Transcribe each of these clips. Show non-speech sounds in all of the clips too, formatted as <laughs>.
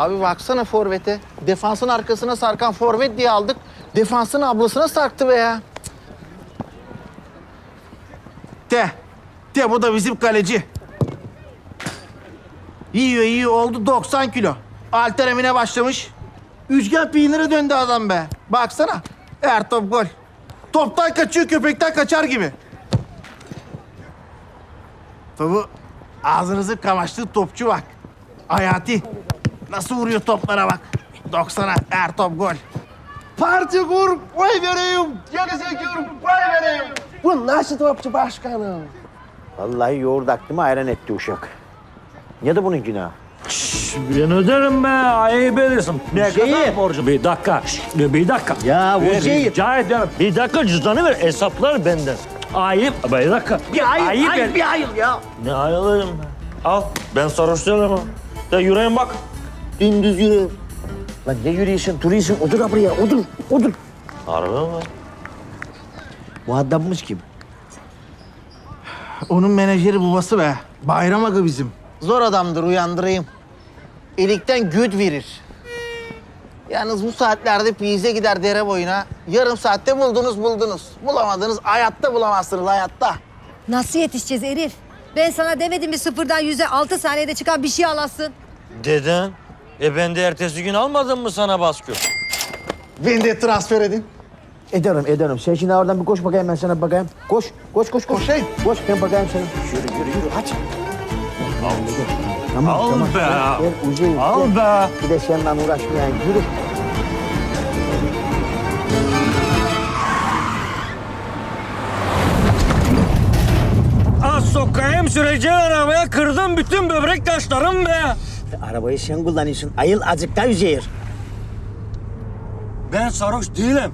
Abi baksana forvete. Defansın arkasına sarkan forvet diye aldık. Defansın ablasına sarktı be ya. De. De bu da bizim kaleci. Yiyor yiyor oldu 90 kilo. Alter Emine başlamış. Üçgen peynire döndü adam be. Baksana. Her top gol. Toptan kaçıyor köpekten kaçar gibi. Tabi ağzınızı kamaştığı topçu bak. Hayati. Nasıl vuruyor toplara bak. 90'a her top gol. Parti kur, vay vereyim. Gerizekalı, vay vereyim. Bu nasıl topçu başkanım? Vallahi yoğurt aklıma ayran etti uşak. Ya da bunun günahı. Ben öderim be. Ayıp edersin. Ne Şeyi- kadar borcu? Bir dakika. şşt, Bir dakika. Ya Bir- Hüseyin. Rica ederim. Bir dakika cüzdanı ver. Hesaplar benden. Ayıp. Bir dakika. Bir ayıl, ayıl, ben- bir ayıl ya. Ne ayılayım ben? Al. Ben sarhoşlarım. De yüreğim bak. Dümdüz yürü. Lan ne yürüyorsun, duruyorsun? Otur ha buraya, otur, otur. Harbi mi? Bu adamımız kim? Onun menajeri babası be. Bayram Aga bizim. Zor adamdır uyandırayım. Elikten güt verir. Yalnız bu saatlerde piyize gider dere boyuna. Yarım saatte buldunuz buldunuz. Bulamadınız hayatta bulamazsınız hayatta. Nasıl yetişeceğiz Elif? Ben sana demedim mi sıfırdan yüze altı saniyede çıkan bir şey alasın. Deden, e ben de ertesi gün almadım mı sana baskı? Beni de transfer edin. Ederim, ederim. Sen şimdi oradan bir koş bakayım ben sana bakayım. Koş, koş, koş, koş. Koşayım. Koş, ben bakayım sana. Yürü, yürü, yürü, hadi. Tamam, Al tamam. be. Gel, uzayın. Al gel. be. Bir de seninle uğraşmayan, yürü. Az sokayım süreceğin arabaya kırdım bütün böbrek taşlarım be. Arabayı sen kullanıyorsun. Ayıl azıcık daha Üzeyir. Ben sarhoş değilim.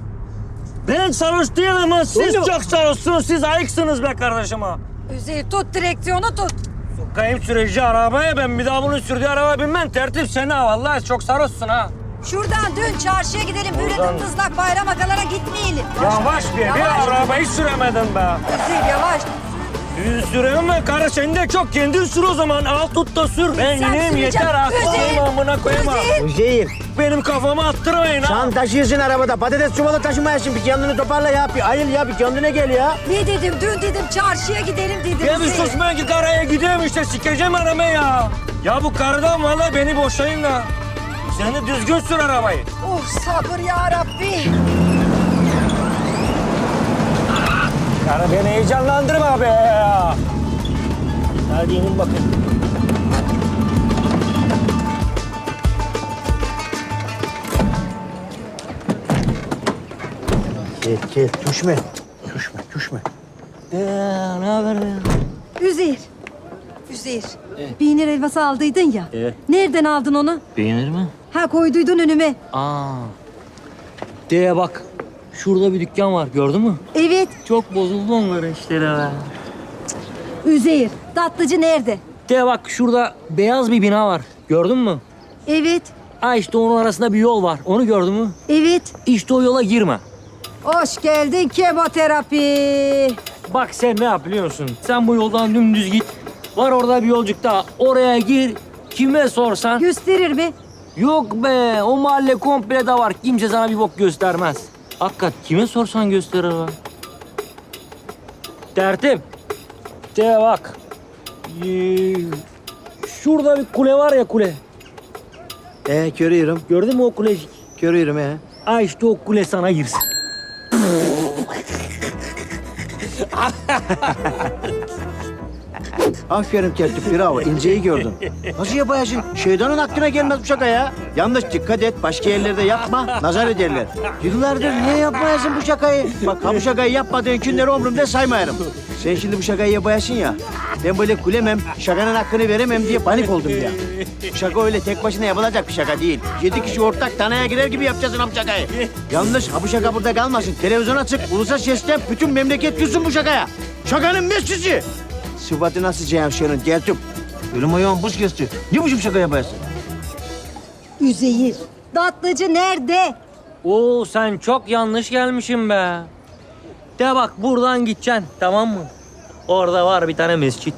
Ben sarhoş değilim ama siz mi? çok sarhoşsunuz. Siz ayıksınız be kardeşim ha. Üzeyir tut direksiyonu tut. Sokayım süreci arabaya ben bir daha bunun sürdüğü araba binmem. Tertip seni ha vallahi çok sarhoşsun ha. Şuradan dön çarşıya gidelim. Böyle Oradan- dımdızlak bayram akalara gitmeyelim. Yavaş bir, bir Yavaş. arabayı süremedin be. Üzeyir yavaş. Yüz sürüyorum ben karı sen de çok kendin sür o zaman. Al tut da sür. Ben Sen ineyim süreceksin. yeter ha. Üzeyir, Alayım amına. Üzeyir. Üzeyir. Benim kafama attırmayın ha. Sen taşıyorsun arabada. Patates çuvalı taşımayasın. Bir kendini toparla ya. Bir ayıl ya. Bir kendine gel ya. Ne dedim dün dedim çarşıya gidelim dedim. Ya bir Üzeyir. sus ben git araya gideyim işte sikeceğim arabayı ya. Ya bu karıdan vallahi beni boşayın da. Sen de düzgün sür arabayı. Oh sabır ya Rabbi. Karı beni heyecanlandırma be ya. Hadi inin bakın. Gel gel. Düşme. Düşme, düşme. ne haber ya? Üzeyir. Üzeyir. Peynir helvası aldıydın ya. Evet. Nereden aldın onu? Beğenir mi? Ha koyduydun önüme. Aa. Diye bak, şurada bir dükkan var gördün mü? Evet. Çok bozuldu onların işleri be. Üzeyir. Tatlıcı nerede? De bak şurada beyaz bir bina var. Gördün mü? Evet. Ha işte onun arasında bir yol var. Onu gördün mü? Evet. İşte o yola girme. Hoş geldin kemoterapi. Bak sen ne yap biliyor musun? Sen bu yoldan dümdüz git. Var orada bir yolcuk daha. Oraya gir. Kime sorsan. Gösterir mi? Yok be o mahalle komple de var. Kimse sana bir bok göstermez. Hakikat kime sorsan gösterir be. Tertip. De bak. Ee, şurada bir kule var ya kule. Ee, görüyorum. Gördün mü o kulecik? Görüyorum he. Ha işte o kule sana girsin. <laughs> Aferin tertip bravo. İnceyi gördün. Nasıl yaparsın? Şeytanın aklına gelmez bu şaka ya. Yanlış dikkat et. Başka yerlerde yapma. Nazar ederler. Yıllardır niye yapmayasın bu şakayı? Bak ha bu şakayı yapmadığın günleri ömrümde saymayarım. Sen şimdi bu şakayı yapayasın ya. Ben böyle gülemem, şakanın hakkını veremem diye panik oldum ya. Şaka öyle tek başına yapılacak bir şaka değil. Yedi kişi ortak tanaya girer gibi yapacaksın bu şakayı. Yanlış ha bu şaka burada kalmasın. Televizyona çık, ulusa seslen, bütün memleket gülsün bu şakaya. Şakanın mescisi. Sıfatı nasıl Ceyhan Şen'in geldim. Ölüm ayağım buz kesti. Ne biçim şaka yapıyorsun? Üzeyir. Tatlıcı nerede? Oo sen çok yanlış gelmişsin be. De bak buradan gideceksin tamam mı? Orada var bir tane mescit.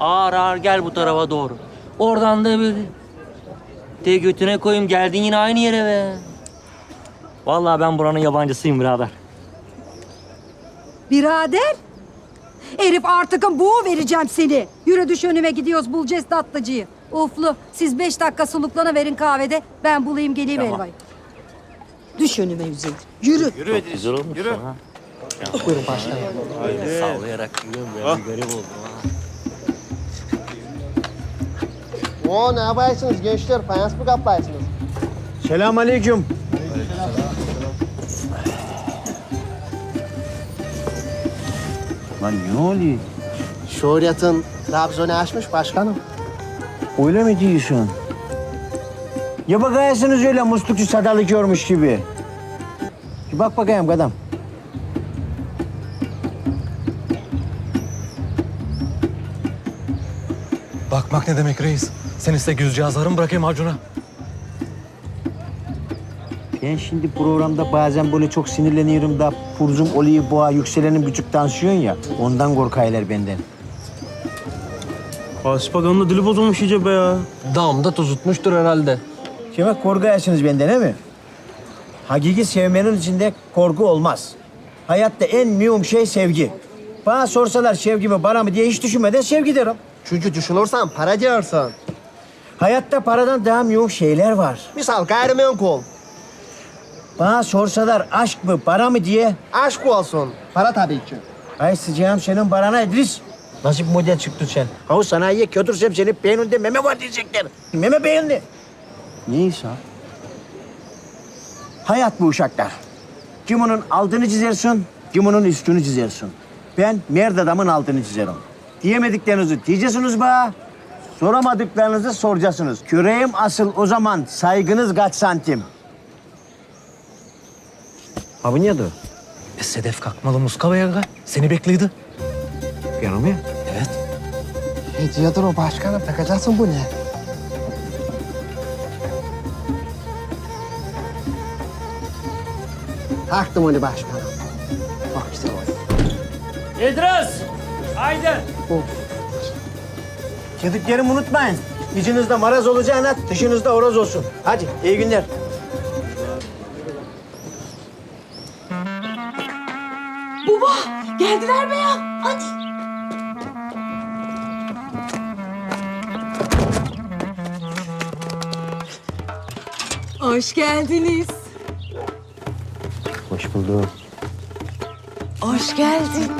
Ağır ağır gel bu tarafa doğru. Oradan da böyle Etti götüne koyayım geldin yine aynı yere be. Vallahi ben buranın yabancısıyım birader. Birader. Herif artıkın buğu vereceğim seni. Yürü düş önüme gidiyoruz bulacağız tatlıcıyı. Uflu siz beş dakika suluklana verin kahvede. Ben bulayım geleyim Elva'yı. Düş önüme Hüseyin. Yürü. Çok güzel olmuş Yürü. ha. Buyurun başkanım. Sallayarak yürüyorum ya. Bir garip oldum ha. Oo ne yapıyorsunuz gençler? Fayans mı kaplaysınız? Selam aleyküm. Lan ne oluyor? Şöhret'in Trabzon'u açmış başkanım. Öyle mi diyorsun? Ya bakayasınız öyle muslukçu sadalık yormuş gibi. Bir bak bakayım kadam. Bakmak ne demek reis? Sen iste güzcağızları mı bırakayım Acun'a? Ben şimdi programda bazen böyle çok sinirleniyorum da purzum oluyor boğa yükselenin küçük tansiyon ya. Ondan korkaylar benden. Haspaganın da dili bozulmuş iyice be ya. Damda tuzutmuştur herhalde. Şimdi korkuyorsunuz benden değil mi? Hakiki sevmenin içinde korku olmaz. Hayatta en mühim şey sevgi. Bana sorsalar sevgi mi bana mı diye hiç düşünmeden sevgi derim. Çünkü düşünürsen para diyorsun. Hayatta paradan daha mühim şeyler var. Misal gayrimenkul. Bana sorsalar aşk mı para mı diye Aşk olsun. Para tabii ki. Ay sıcağım senin barana İdris. Nasıl bir model çıktın sen? Havu sanayiye götürsem seni beyninde meme var diyecekler. Meme beğendi. Neyse. Hayat bu uşaklar. Kimunun altını çizersin, kimunun üstünü çizersin. Ben merd adamın altını çizerim. Diyemediklerinizi diyeceksiniz be. Soramadıklarınızı soracaksınız. Küreğim asıl o zaman saygınız kaç santim? Abi niye dur? E, Sedef kalkmalı Muskava yaga. Seni bekledi. Yanım ya. Evet. Ne diyordur o başkanım? Takacaksın bu ne? Taktım onu başkanım. Bak işte o. İdris! Haydi! Kediklerimi unutmayın. İçinizde maraz olacağına dışınızda horoz olsun. Hadi iyi günler. Geldiler be ya. Hadi. Hoş geldiniz. Hoş bulduk. Hoş geldin.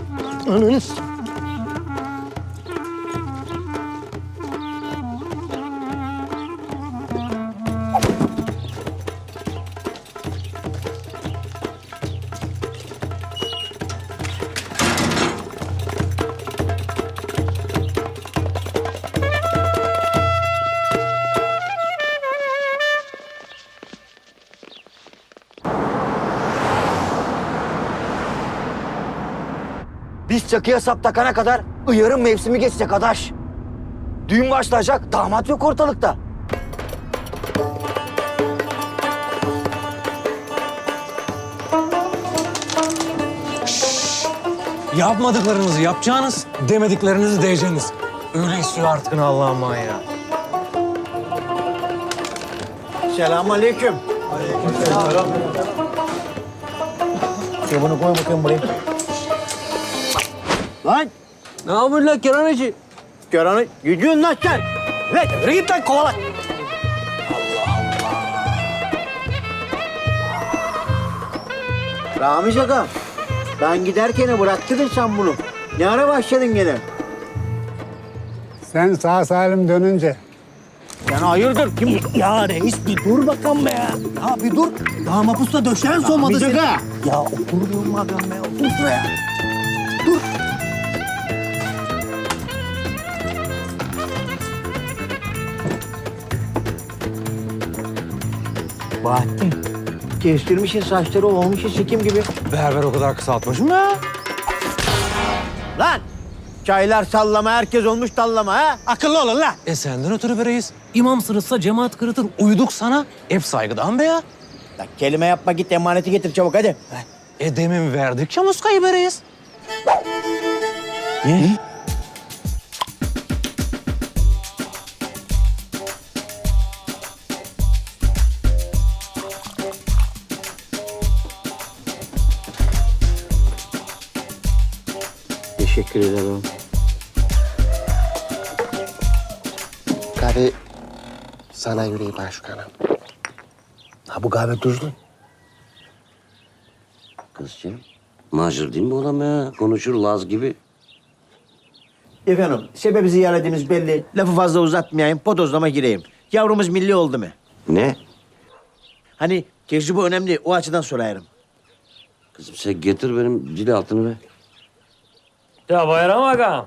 Biz çakıya sap takana kadar ıyarın mevsimi geçecek adaş. Düğün başlayacak, damat yok ortalıkta. Yapmadıklarınızı yapacağınız, demediklerinizi diyeceğiniz. Öyle istiyor artık Allah'ım ya. Selamun aleyküm. Aleyküm Şey bunu koy bakayım buraya. Lan! Ne yapıyorsun lan Keraneci? Göranı gidiyorsun lan sen. Lan yürü git lan kovala. Allah Allah. Ramiz Aga, ben giderken bıraktın sen bunu. Ne ara başladın gene? Sen sağ salim dönünce Sen hayırdır? Kim? Ya reis bir dur bakalım be ya. Ya bir dur. Daha mapusta döşen solmadı seni. Ya otur diyorum adam be. Otur şuraya. Bahattin. Kestirmişsin saçları olmuşsun sikim gibi. Berber o kadar kısaltmış mı? Lan! Çaylar sallama, herkes olmuş dallama ha. Akıllı olun lan. E senden ötürü be reis. İmam sırıtsa cemaat kırıtır. Uyduk sana. Hep saygıdan be ya. Lan kelime yapma git emaneti getir çabuk hadi. E demin verdikçe muskayı be reis. Ne? Teşekkür ederim. Kahve sana yüreği başkanım. Ha bu kahve tuzlu. Kızcığım. Macir değil mi bu adam ya? Konuşur Laz gibi. Efendim, sebebi ziyaretiniz belli. Lafı fazla uzatmayayım, podozlama gireyim. Yavrumuz milli oldu mu? Ne? Hani tecrübe önemli, o açıdan sorarım. Kızım sen getir benim dil altını be. Ya Bayram Aga.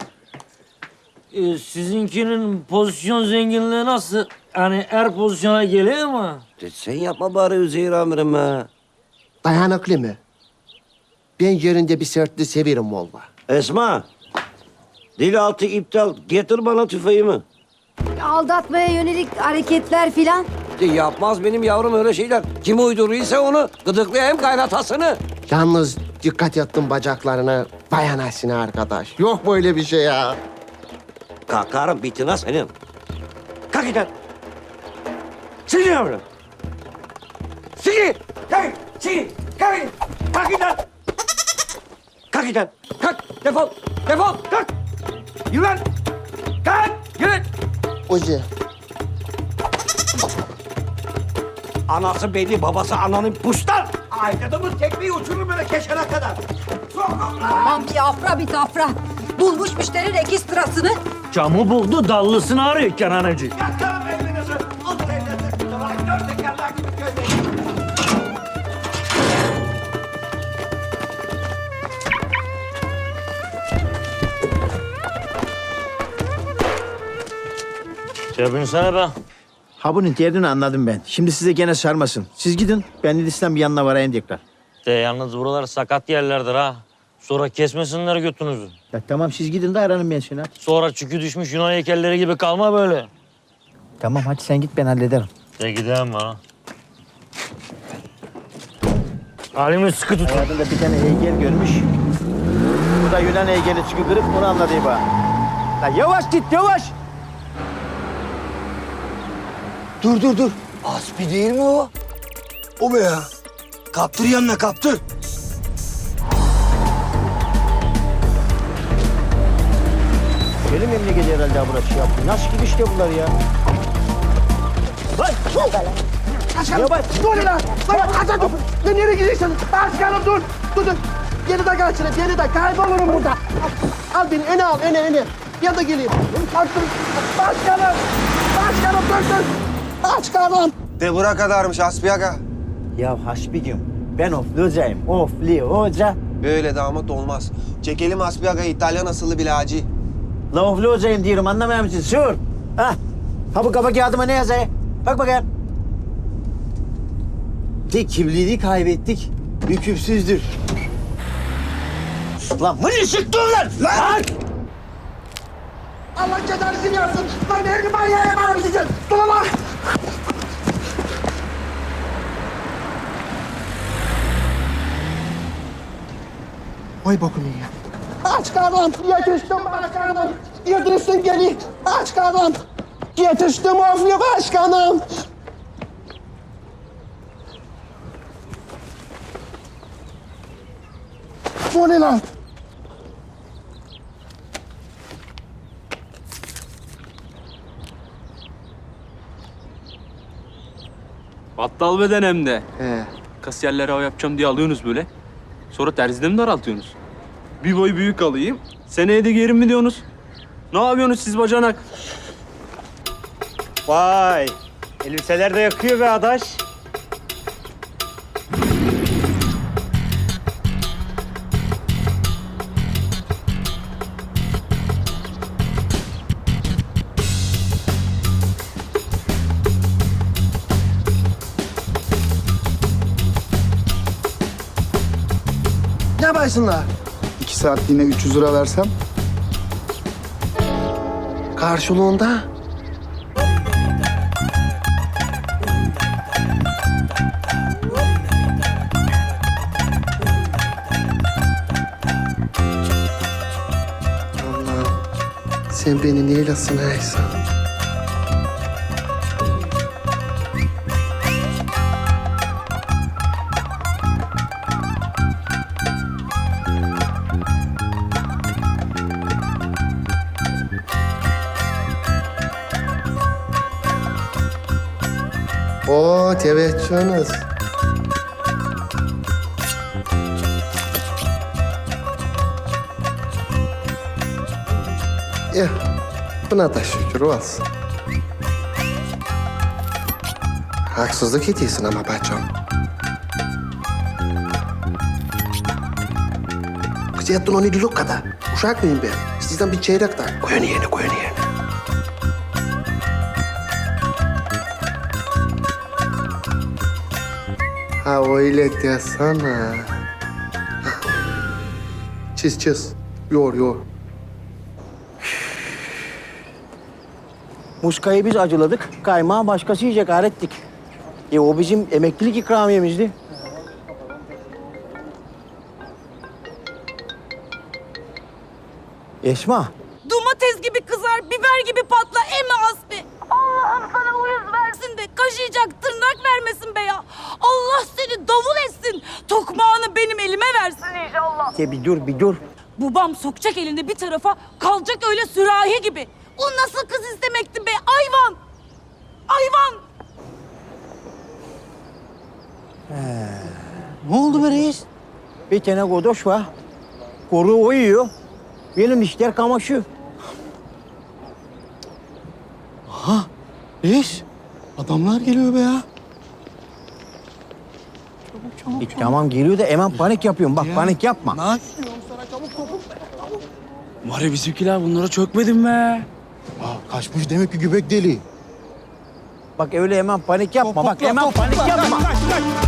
e, sizinkinin pozisyon zenginliği nasıl? Yani er pozisyona geliyor mu? De sen yapma bari Üzeyir amirim ha. Dayanıklı mı? Ben yerinde bir sertli severim valla. Esma. Dil altı iptal. Getir bana tüfeğimi. Aldatmaya yönelik hareketler filan. De yapmaz benim yavrum öyle şeyler. Kim uyduruysa onu gıdıklayayım kaynatasını. Yalnız dikkat ettim bacaklarına. Bayan Asine arkadaş. Yok böyle bir şey ya. Kalkarım bitine senin. Kalk git lan. Seni yavrum. Seni. Kalk. Seni. Kalk. Kalk git lan. Kalk git lan. Kalk. Defol. Defol. Kalk. Yürü lan. Kalk. Yürü. Oje. Anası belli, babası ananın puştan. Aykadımın tekmeyi uçurur böyle keşene kadar. Aman bir afra bir tafra. Bulmuş müşterinin ekstrasını. Camı buldu dallısını arıyor Kenanacı. Yakarım elinizi. Al devleti. Dört tekerler gibi köyde. Çepinsene be. Ha bunun derdini anladım ben. Şimdi size gene sarmasın. Siz gidin, ben İslam bir yanına varayım tekrar. De yalnız buralar sakat yerlerdir ha. Sonra kesmesinler götünüzü. Ya tamam siz gidin de aranın ben seni. Sonra çükü düşmüş Yunan heykelleri gibi kalma böyle. Tamam hadi sen git ben hallederim. De gidelim ha. Halimi sıkı tut. Hayatında bir tane heykel görmüş. Bu da Yunan heykeli çünkü kırık onu anladı bana. La yavaş git yavaş. Dur dur dur. Aspi değil mi o? O be ya. Kaptır yanına kaptır. Benim memleketi herhalde burası ya. Nasıl gibi işte bunlar ya? Lan! Yavaş! Dur lan. Lan kaçın dur. Lan nereye gidiyorsun? Başkanım dur. Dur dur. Yeni de kaçırın. Yeni de kaybolurum burada. Al, al beni öne al öne öne. Ya da geleyim. Başkanım. Başkanım dur dur. Başkanım. De bura kadarmış Asbiyaga. Ya Hasbicim ben ofli hocayım. Ofli hoca. Böyle damat olmaz. Çekelim Asbiyaga İtalyan asıllı bilacı. La ofli hocayım diyorum anlamıyor musun? Sür. Ha. Ha bu kafa kağıdıma ne yazıyor? Bak bakayım. De kimliğini kaybettik. Hükümsüzdür. Lan mırışık dur lan! Lan! Allah cezanızı versin. Lan her ya bana bir şey. Dur lan. Vay bokumu ya. Aç karnım. Yetiştim başkanım. Yetiştim geli. Aç karnım. Yetiştim ofli başkanım. Bu ne lan? Battal beden hem de. He. Kasiyerlere hava yapacağım diye alıyorsunuz böyle. Sonra terzide mi daraltıyorsunuz? Bir boy büyük alayım. Seneye de geri mi diyorsunuz? Ne yapıyorsunuz siz bacanak? Vay. Elbiseler de yakıyor be adaş. Ne baysınlar? İki saatliğine 300 lira versem Karşılığında sen beni neyle sınaysan? Oo teveccühünüz. Eh, buna da şükür olsun. Haksızlık ediyorsun ama bacım. Kız yattın onu değil o kadar. Uşak mıyım ben? Sizden bir çeyrek daha. Koyun yerine, koyun yerine. Ha öyle desene. Çiz çiz. Yor yor. Muskayı biz acıladık. Kaymağı başkası yiyecek ettik. E o bizim emeklilik ikramiyemizdi. Esma, Domates gibi kızar, biber gibi patla eme Asbi. Allah'ım sana uyuz versin de kaşıyacak tırnak vermesin be ya. Allah seni davul etsin. Tokmağını benim elime versin inşallah. de bir dur bir dur. Babam sokacak elinde bir tarafa kalacak öyle sürahi gibi. O nasıl kız istemekti be hayvan. Hayvan. Ne oldu be reis? Bir tane godoş var. Koru uyuyor. Benim işler kamaşıyor. Ha reis. Adamlar geliyor be ya. E, tamam geliyor da hemen panik yapıyorum. Bak panik yapma. Ne yapıyorum sana çabuk topuk. Var ya bizimkiler bunlara çökmedin be. Aa, kaçmış demek ki göbek deli. Bak öyle hemen panik yapma. Bak hemen panik yapma. Beyefendi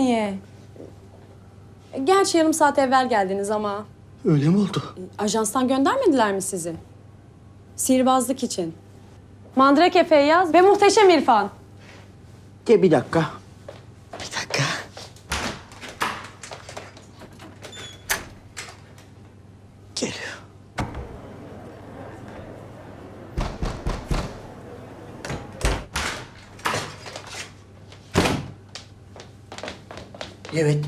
saniye. Gerçi yarım saat evvel geldiniz ama Öyle mi oldu? ajanstan göndermediler mi sizi? Sihirbazlık için. Mandrake Feyyaz ve Muhteşem İrfan. De bir dakika. Evet.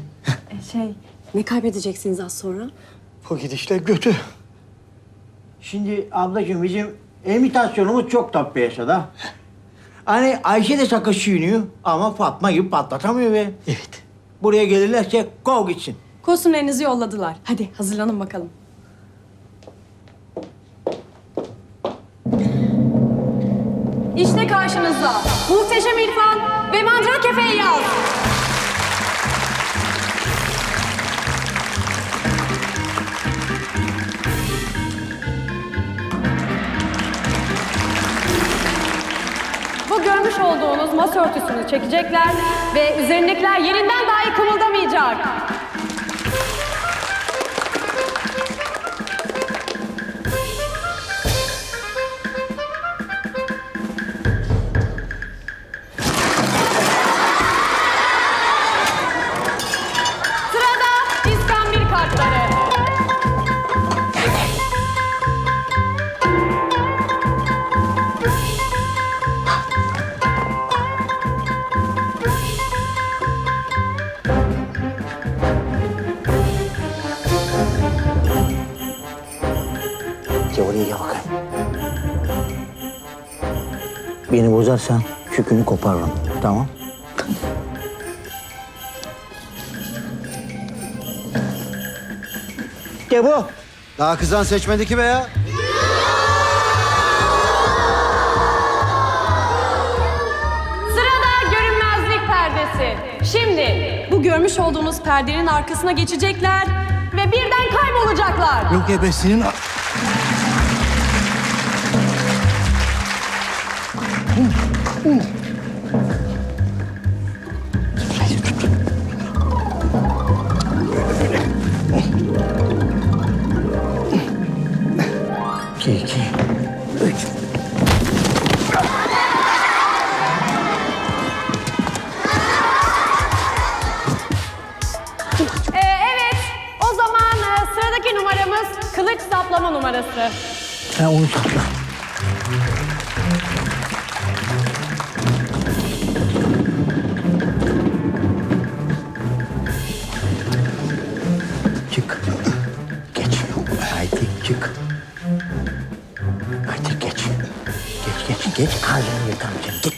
Şey, ne kaybedeceksiniz az sonra? Bu gidişle kötü. Şimdi ablacığım bizim imitasyonumuz çok tatlı yaşadı. Hani Ayşe de sakız çiğniyor ama Fatma gibi patlatamıyor be. Evet. Buraya gelirlerse kov gitsin. Kostümlerinizi yolladılar. Hadi hazırlanın bakalım. İşte karşınızda Muhteşem İrfan ve Mandrake Feyyaz. Bu görmüş olduğunuz masa örtüsünü çekecekler ve üzerindekiler yerinden dahi kımıldamayacak. Bozarsan kükünü koparırım. Tamam? De bu. Daha kızan seçmedi ki be ya. Sırada görünmezlik perdesi. Şimdi bu görmüş olduğunuz perdenin arkasına geçecekler ve birden kaybolacaklar. Yok ebesinin... Hı. İki, evet, o zaman e, sıradaki numaramız kılıç saplama numarası. Ha, onu sakla. 啊！你赶紧。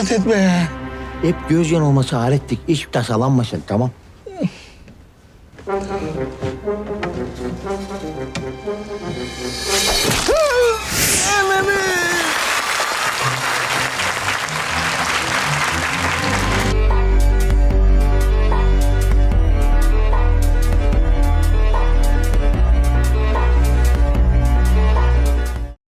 Dikkat et be. Hep göz yanılması alettik. Hiç tasalanmasın tamam.